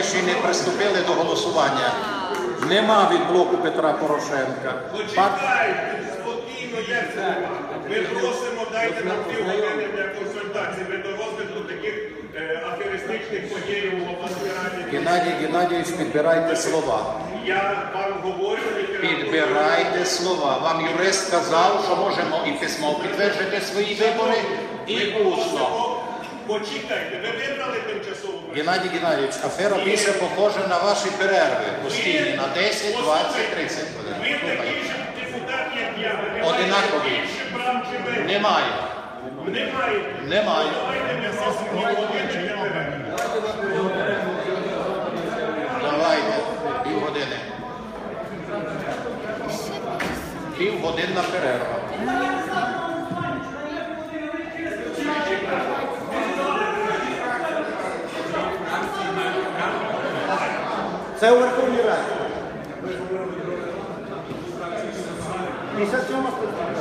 ми ще не приступили до голосування. Нема від блоку Петра Порошенка. Почекайте, спокійно, є слова. Ми просимо, дайте нам півгодини для консультацій. Ми до розгляду таких е, аферистичних подій у обласній раді. Геннадій Геннадійович, підбирайте слова. Я вам говорю. Підбирайте слова. Вам юрист сказав, що можемо і письмо підтверджувати свої вибори, і усно. Почекайте, владу? Геннадій Геннадійович, афера більше похожа на ваші перерви постійні на 10, 20, 30 Ви хвилин. такий же депутат, як я. Одинакові. Немає. Немає. Немає. Давайте. Давайте, півгодини. Півгодинна перерва. Це у Верховній Раді. 57 стаття.